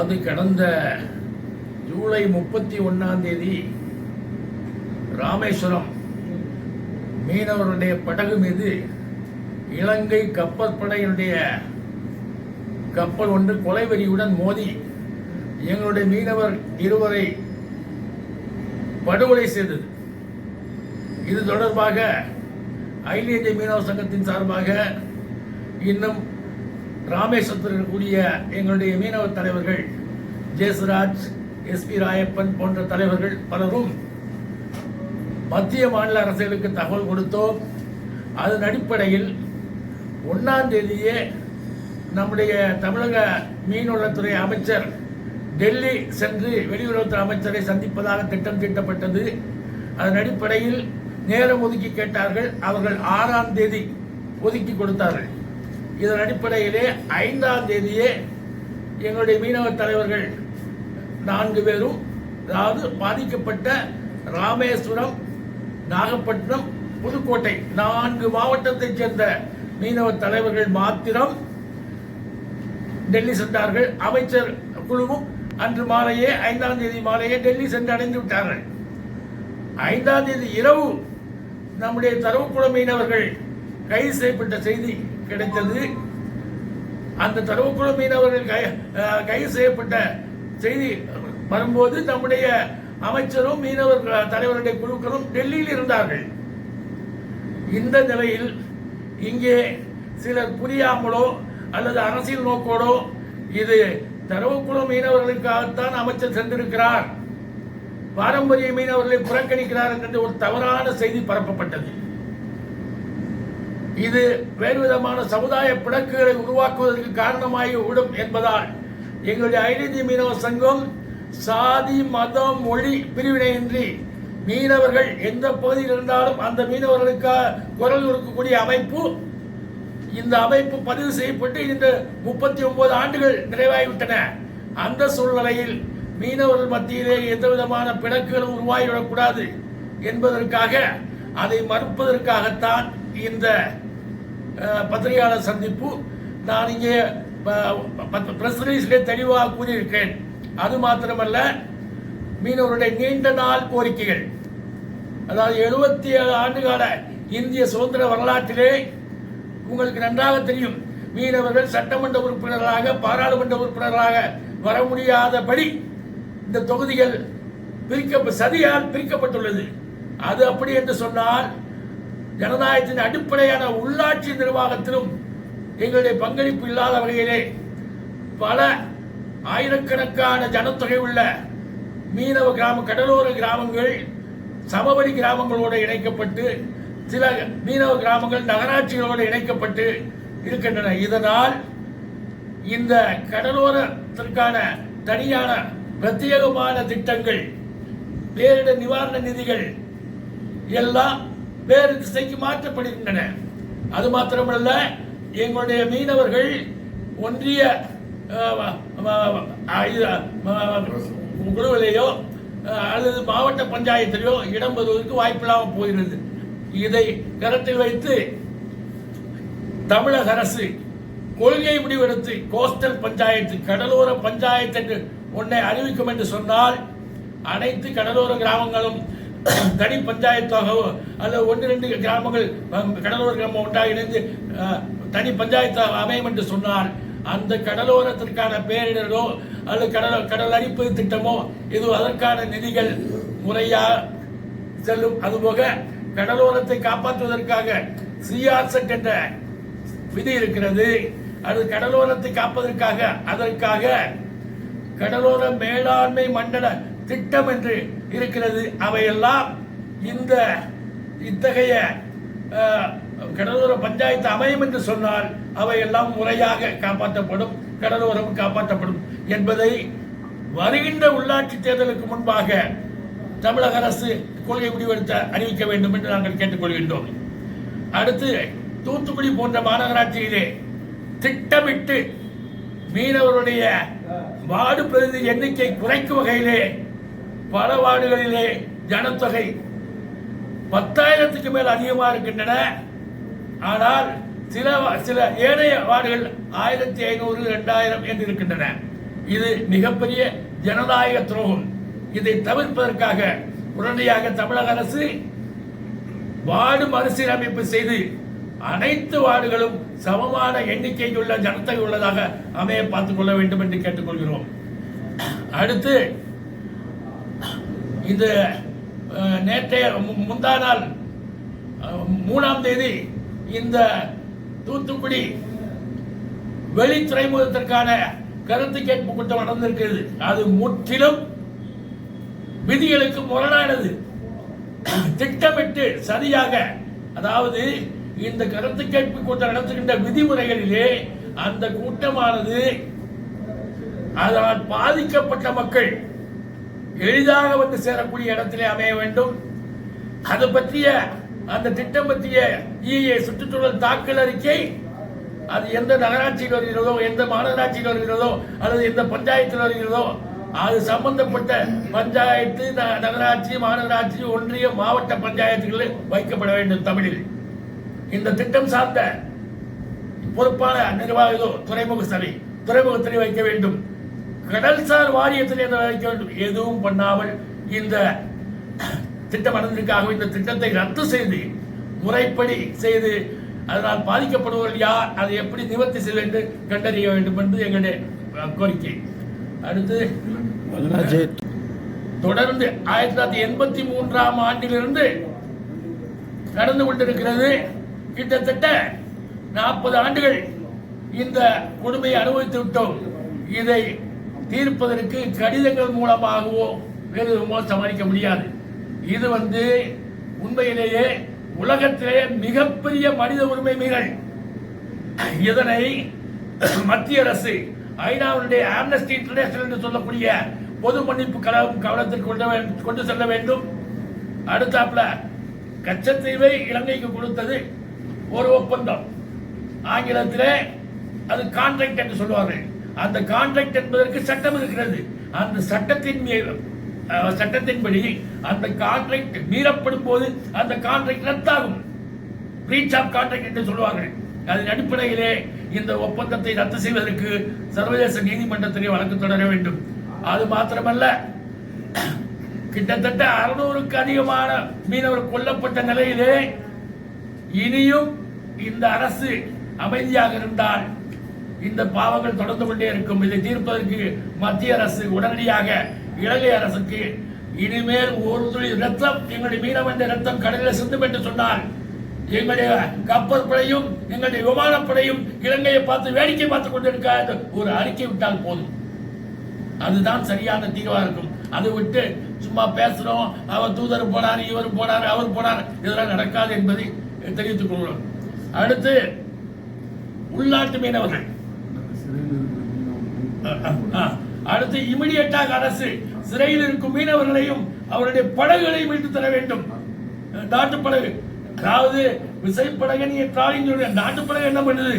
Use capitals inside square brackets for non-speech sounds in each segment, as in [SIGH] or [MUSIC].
அதாவது கடந்த ஜூலை முப்பத்தி ஒன்னாம் தேதி ராமேஸ்வரம் மீனவருடைய படகு மீது இலங்கை கப்பற்படையினுடைய கப்பல் ஒன்று கொலைவெறியுடன் மோதி எங்களுடைய மீனவர் இருவரை படுகொலை செய்தது. இது தொடர்பாக அகில இந்திய மீனவர் சங்கத்தின் சார்பாக இன்னும் ராமேஸ்வரத்தில் இருக்கக்கூடிய எங்களுடைய மீனவ தலைவர்கள் ஜெயசுராஜ் எஸ்பி ராயப்பன் போன்ற தலைவர்கள் பலரும் மத்திய மாநில அரசுகளுக்கு தகவல் கொடுத்தோம். அதன் அடிப்படையில் ஒன்றாம் தேதியே நம்முடைய தமிழக மீன்வளத்துறை அமைச்சர் டெல்லி சென்று வெளியுறவுத்துறை அமைச்சரை சந்திப்பதாக திட்டம் தீட்டப்பட்டது. அதன் அடிப்படையில் நேரம் ஒதுக்கி கேட்டார்கள். அவர்கள் ஆறாம் தேதி ஒதுக்கி கொடுத்தார்கள். இதன் அடிப்படையிலே ஐந்தாம் தேதியே எங்களுடைய மீனவ தலைவர்கள் நான்கு பேரும் அதாவது பாதிக்கப்பட்ட ராமேஸ்வரம் நாகப்பட்டினம் புதுக்கோட்டை நான்கு மாவட்டத்தைச் சேர்ந்த மீனவ தலைவர்கள் மாத்திரம் டெல்லி சென்றார்கள். அமைச்சர் குழுவும் அன்று மாலையே ஐந்தாம் தேதி மாலையே டெல்லி சென்று அடைந்து விட்டார்கள். ஐந்தாம் தேதி இரவு நம்முடைய தரவுக்குள மீனவர்கள் கைது செய்யப்பட்ட செய்தி கிடைத்தது. அந்த தரவுக்குழ மீனவர்கள் கை- கைது செய்யப்பட்ட செய்தி வரும்போது நம்முடைய அமைச்சரும் மீனவர் தலைவருடைய குழுக்களும் டெல்லியில் இருந்தார்கள். இந்த நிலையில் இங்கே சிலர் புரியாமலோ அல்லது அரசியல் நோக்கோடோ இது தரவுக்குழு மீனவர்களுக்காகத்தான் அமைச்சர் சென்றிருக்கிறார். பாரம்பரிய மீனவர்களை புறக்கணிக்கிறார் என்ற ஒரு தவறான செய்தி பரப்பப்பட்டது. இது வேறு விதமான சமுதாய பிணக்குகளை உருவாக்குவதற்கு காரணமாகி விடும் என்பதால் எங்களுடைய ஐடிஜி மீனவ சங்கம் சாதி மதம் மொழி பிரிவினையின்றி மீனவர்கள் எந்த பகுதியில் இருந்தாலும் அந்த மீனவர்களுக்காக குரல் கொடுக்கக்கூடிய அமைப்பு இந்த அமைப்பு பதிவு செய்யப்பட்டு இந்த முப்பத்தி ஒன்பது ஆண்டுகள் நிறைவாகிவிட்டன. அந்த சூழ்நிலையில் மீனவர்கள் மத்தியிலே எந்த விதமான பிணக்குகளும் உருவாகிவிடக்கூடாது என்பதற்காக அதை மறுப்பதற்காகத்தான் இந்த பத்திரிகையாளர் சந்திப்பு. நான் இங்கே பிரஸ் ரிலீஸ்லேயே தெளிவாக கூறியிருக்கேன் அது மாத்திரமல்ல மீனவருடைய நீண்ட நாள் கோரிக்கைகள். அதாவது எழுபத்தி ஏழு ஆண்டுகால இந்திய சுதந்திர வரலாற்றிலே உங்களுக்கு நன்றாக தெரியும் மீனவர்கள் சட்டமன்ற உறுப்பினர்களாக பாராளுமன்ற உறுப்பினர்களாக வர முடியாதபடி இந்த தொகுதிகள் பிரிக்க சதியால் பிரிக்கப்பட்டுள்ளது. அது அப்படி என்று சொன்னால் ஜனநாயகத்தின் அடிப்படையான உள்ளாட்சி நிர்வாகத்திலும் எங்களுடைய பங்களிப்பு இல்லாத வகையிலே பல ஆயிரக்கணக்கான ஜனத்தொகை உள்ள மீனவ கிராம கடலோர கிராமங்கள் சமவெளி கிராமங்களோடு இணைக்கப்பட்டு சில மீனவ கிராமங்கள் நகராட்சிகளோடு இணைக்கப்பட்டு இருக்கின்றன. இதனால் இந்த கடலோரத்திற்கான தனியான பிரத்யேகமான திட்டங்கள் பேரிடர் நிவாரண நிதிகள் எல்லாம் வேறு திசைக்கு மாற்றப்படுகின்றன. அது மாத்திரமல்ல எங்களுடைய மீனவர்கள் ஒன்றிய குழுவிலேயோ அல்லது மாவட்ட பஞ்சாயத்திலேயோ இடம் பெறுவதற்கு வாய்ப்பில்லாமல் போகிறது. இதை கருத்தில் வைத்து தமிழக அரசு கொள்கை முடிவெடுத்து கோஸ்டல் பஞ்சாயத்து கடலோர பஞ்சாயத்து என்று ஒன்றை அறிவிக்கும் என்று சொன்னால் அனைத்து கடலோர கிராமங்களும் [COUGHS] தனி பஞ்சாயத்தாகவோ அல்லது ஒன்று ரெண்டு கிராமங்கள் கடலோர கிராமம் ஒன்றாக இணைந்து தனி பஞ்சாயத்தாக அமையும் என்று சொன்னால் அந்த கடலோரத்திற்கான பேரிடரோ அல்லது கடல் கடல் அரிப்பு திட்டமோ இது அதற்கான நிதிகள் முறையாக செல்லும். அதுபோக கடலோரத்தை காப்பாற்றுவதற்காக சிஆர்செட் என்ற விதி இருக்கிறது. அது கடலோரத்தை காப்பதற்காக அதற்காக கடலோர மேலாண்மை மண்டல திட்டம் என்று இருக்கிறது. அவையெல்லாம் இந்த இத்தகைய கடலோர பஞ்சாயத்து அமையும் என்று சொன்னால் அவையெல்லாம் முறையாக காப்பாற்றப்படும் கடலோரம் காப்பாற்றப்படும் என்பதை வருகின்ற உள்ளாட்சி தேர்தலுக்கு முன்பாக தமிழக அரசு கொள்கை முடிவெடுத்து அறிவிக்க வேண்டும் என்று நாங்கள் கேட்டுக்கொள்கின்றோம். அடுத்து தூத்துக்குடி போன்ற மாநகராட்சியிலே திட்டமிட்டு மீனவருடைய வார்டு பிரதிநிதி எண்ணிக்கை குறைக்கும் வகையிலே பல வார்டுகளிலே ஜனத்தொகை பத்தாயிரத்துக்கு மேல் அதிகமாக இருக்கின்றன. ஆனால் சில சில ஏனைய வார்டுகள் ஆயிரத்தி ஐநூறு ரெண்டாயிரம் என்று இருக்கின்றன. இது மிகப்பெரிய ஜனநாயக துரோகம். இதை தவிர்ப்பதற்காக உடனடியாக தமிழக அரசு வார்டு மறுசீரமைப்பு செய்து அனைத்து வார்டுகளும் சமமான எண்ணிக்கையுள்ள ஜனத்தொகை உள்ளதாக அமைய பார்த்துக் கொள்ள வேண்டும் என்று கேட்டுக்கொள்கிறோம். அடுத்து இது நேற்றைய முந்தா நாள் மூணாம் தேதி இந்த தூத்துக்குடி வெளி துறைமுகத்திற்கான கருத்து கேட்பு கூட்டம் நடந்திருக்கிறது. அது முற்றிலும் விதிகளுக்கு முரணானது. திட்டமிட்டு சரியாக அதாவது இந்த கருத்து கேட்பு கூட்டம் நடத்துகின்ற விதிமுறைகளிலே அந்த கூட்டமானது அதனால் பாதிக்கப்பட்ட மக்கள் எளிதாக வந்து சேரக்கூடிய இடத்திலே அமைய வேண்டும். அது பற்றிய அந்த திட்டம் பற்றிய இஏ சுற்றுச்சூழல் தாக்கல் அறிக்கை அது எந்த நகராட்சியில் வருகிறதோ எந்த மாநகராட்சியில் வருகிறதோ அல்லது எந்த பஞ்சாயத்தில் வருகிறதோ அது சம்பந்தப்பட்ட பஞ்சாயத்து ந- நகராட்சி மாநகராட்சி ஒன்றிய மாவட்ட பஞ்சாயத்துகளில் வைக்கப்பட வேண்டும் தமிழில். இந்த திட்டம் சார்ந்த பொறுப்பான நிர்வாகிகளோ துறைமுக சபை துறைமுகத்திலே வைக்க வேண்டும். கடல்சார் வாரியத்திலே வைக்க வேண்டும். எதுவும் பண்ணாமல் இந்த திட்டம் நடந்திருக்காக இந்த திட்டத்தை ரத்து செய்து முறைப்படி செய்து அதனால் பாதிக்கப்படுபவர்கள் யார் அதை எப்படி நிவர்த்தி செய்ய வேண்டும் கண்டறிய வேண்டும் என்று எங்களுடைய கோரிக்கை. அடுத்து தொடர்ந்து ஆயிரத்தி தொள்ளாயிரத்தி எண்பத்தி மூன்றாம் ஆண்டிலிருந்து நடந்து கொண்டிருக்கிறது. கிட்டத்தட்ட நாற்பது ஆண்டுகள் இந்த கொடுமையை அனுபவித்து விட்டோம். இதை தீர்ப்பதற்கு கடிதங்கள் மூலமாகவோ வேறு விதமோ சமாளிக்க முடியாது. இது வந்து உண்மையிலேயே உலகத்திலேயே மிகப்பெரிய மனித உரிமை மீறல். இதனை மத்திய அரசு ஐநாவுடைய ஆம்னஸ்டி இன்டர்நேஷனல் என்று சொல்லக்கூடிய பொது மன்னிப்பு கழகம் கவனத்திற்கு கொண்டு கொண்டு செல்ல வேண்டும். அடுத்தாப்புல கச்சத்தீவை இலங்கைக்கு கொடுத்தது ஒரு ஒப்பந்தம். ஆங்கிலத்தில் அது கான்ட்ராக்ட் என்று சொல்வார்கள். அந்த கான்ட்ராக்ட் என்பதற்கு சட்டம் இருக்கிறது. அந்த சட்டத்தின் சட்டத்தின்படி அந்த கான்ட்ராக்ட் மீறப்படும் போது அந்த கான்ட்ராக்ட் ரத்தாகும். பிரீச் ஆஃப் கான்ட்ராக்ட் என்று சொல்லுவாங்க அதன் அடிப்படையிலே இந்த ஒப்பந்தத்தை ரத்து செய்வதற்கு சர்வதேச நீதிமன்றத்திலே வழக்கு தொடர வேண்டும். அது மாத்திரமல்ல. கிட்டத்தட்ட அறுநூறுக்கு அதிகமான மீனவர் கொல்லப்பட்ட நிலையிலே இனியும் இந்த அரசு அமைதியாக இருந்தால் இந்த பாவங்கள் தொடர்ந்து கொண்டே இருக்கும். இதை தீர்ப்பதற்கு மத்திய அரசு உடனடியாக இலங்கை அரசுக்கு இனிமேல் ஒரு துளி ரத்தம் எங்களுடைய மீனவன் ரத்தம் கடலில் சிந்தும் என்று சொன்னால் எங்களுடைய கப்பல் படையும் எங்களுடைய விமானப்படையும் இலங்கையை பார்த்து வேடிக்கை பார்த்து கொண்டிருக்க ஒரு அறிக்கை விட்டால் போதும். அதுதான் சரியான தீர்வாக இருக்கும். அதை விட்டு சும்மா பேசுறோம். அவர் தூதர் போனார் இவர் போனார் அவர் போனார். இதெல்லாம் நடக்காது என்பதை தெரிவித்துக் கொள்கிறோம். அடுத்து உள்நாட்டு மீனவர்கள். [LAUGHS] அடுத்து இமிடியட்டாக அரசு சிறையில் இருக்கும் மீனவர்களையும் அவருடைய படகுகளையும் மீட்டு தர வேண்டும். அஹ், நாட்டு படகு அதாவது விசைப்படகு நீங்க டிராலிங்களுடைய நாட்டு படகு என்ன பண்ணுது?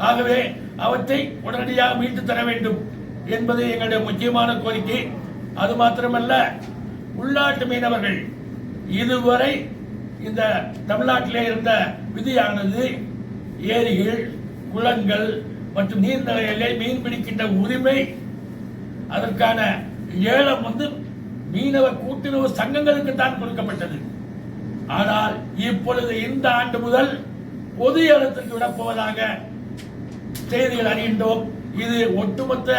ஆகவே அவற்றை உடனடியாக மீட்டு தர வேண்டும் என்பது எங்களுடைய முக்கியமான கோரிக்கை. அது மாத்திரமல்ல உள்நாட்டு மீனவர்கள் இதுவரை இந்த தமிழ்நாட்டிலே இருந்த விதியானது ஏரிகள் குளங்கள் மற்றும் நீர்நிலைகளிலே மீன் பிடிக்கின்ற உரிமை. அதற்கான ஏலம் வந்து மீனவ கூட்டுறவு சங்கங்களுக்கு தான் கொடுக்கப்பட்டது. ஆனால் இப்பொழுது இந்த ஆண்டு முதல் பொது ஏலத்திற்கு விடப்போவதாக செய்திகள் அறிகின்றோம். இது ஒட்டுமொத்த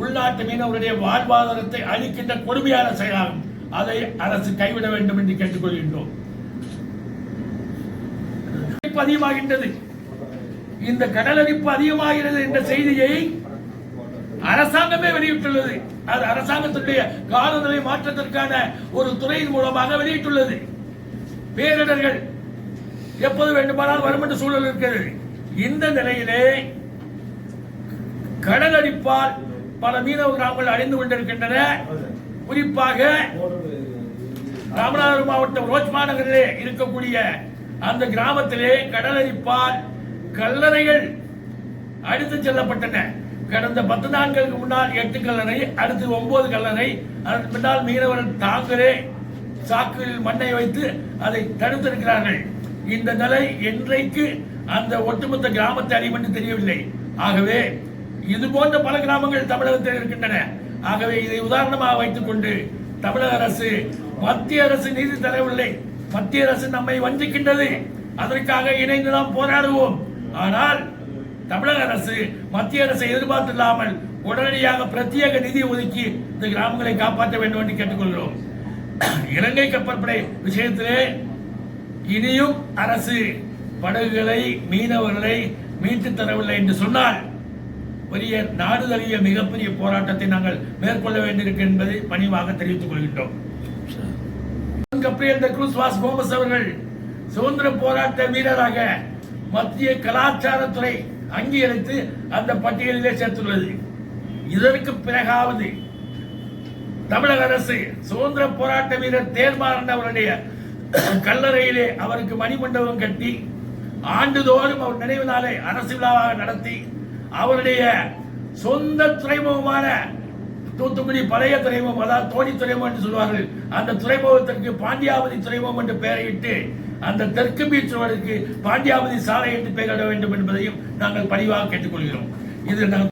உள்நாட்டு மீனவருடைய வாழ்வாதாரத்தை அளிக்கின்ற கொடுமையான செயலாகும். அதை அரசு கைவிட வேண்டும் என்று கேட்டுக்கொள்கின்றோம். அரிப்பு அதிகமாகின்றது இந்த கடல் அதிகமாகிறது என்ற செய்தியை அரசாங்கமே வெளியிட்டுள்ளது. அது அரசாங்கத்துடைய காலநிலை மாற்றத்திற்கான ஒரு துறையின் மூலமாக வெளியிட்டுள்ளது. பேரிடர்கள் எப்போது வேண்டுமானால் வரும் என்ற சூழல் இருக்கிறது. இந்த நிலையிலே கடல் அடிப்பால் பல மீனவ கிராமங்கள் அழிந்து கொண்டிருக்கின்றன. குறிப்பாக ராமநாதபுரம் மாவட்டம் ரோஜ் மாநகரிலே இருக்கக்கூடிய அந்த கிராமத்திலே கடலரிப்பால் கல்லறைகள் அடித்து செல்லப்பட்டன. கடந்த பத்து நாட்களுக்கு முன்னால் எட்டு கல்லறை அடுத்து ஒன்பது கல்லறை. அதற்கு பின்னால் மீனவர்கள் தாங்களே சாக்கில் மண்ணை வைத்து அதை தடுத்திருக்கிறார்கள். இந்த நிலை என்றைக்கு அந்த ஒட்டுமொத்த கிராமத்தை அறியும் என்று தெரியவில்லை. ஆகவே இது போன்ற பல கிராமங்கள் தமிழகத்தில் இருக்கின்றன. ஆகவே இதை உதாரணமாக வைத்துக் கொண்டு தமிழக அரசு மத்திய அரசு நீதி தரவில்லை. மத்திய அரசு நம்மை வஞ்சிக்கின்றது. அதற்காக இணைந்து நாம் போராடுவோம். ஆனால் தமிழக அரசு மத்திய அரசை எதிர்பார்த்தில்லாமல் உடனடியாக பிரத்யேக நிதி ஒதுக்கி இந்த கிராமங்களை காப்பாற்ற வேண்டும் என்று கேட்டுக்கொள்கிறோம். இலங்கை கப்பற்படை விஷயத்திலே இனியும் அரசு படகுகளை மீனவர்களை மீட்டு தரவில்லை என்று சொன்னால் பெரிய நாடு தழுவிய மிகப்பெரிய போராட்டத்தை நாங்கள் மேற்கொள்ள வேண்டியிருக்கும் என்பதை பணிவாக தெரிவித்துக் கொள்கின்றோம். கப்ரியல் குரூஸ் வாஸ் கோமஸ் அவர்கள் சுதந்திர போராட்ட வீரராக மத்திய கலாச்சாரத்துறை அங்கீகரித்து அந்த பட்டியலிலே சேர்த்துள்ளது. இதற்கு பிறகாவது தமிழக அரசு சுதந்திர போராட்ட வீரர் தேர்மாறன் அவருடைய கல்லறையிலே அவருக்கு மணிமண்டபம் கட்டி ஆண்டுதோறும் அவர் நினைவு நாளை அரசு விழாவாக நடத்தி அவருடைய சொந்த துறைமுகமான தூத்துக்குடி பழைய துறைமுகம் அதாவது தோணி துறைமுகம் என்று சொல்வார்கள். அந்த துறைமுகத்திற்கு பாண்டியாவதி துறைமுகம் என்று பெயரிட்டு அந்த தெற்கு பீச் ரோடுக்கு பாண்டியாபதி சாலை என்று பெயரிட வேண்டும் என்பதையும் நாங்கள் பணிவாக கேட்டுக்கொள்கிறோம். இது நாங்கள்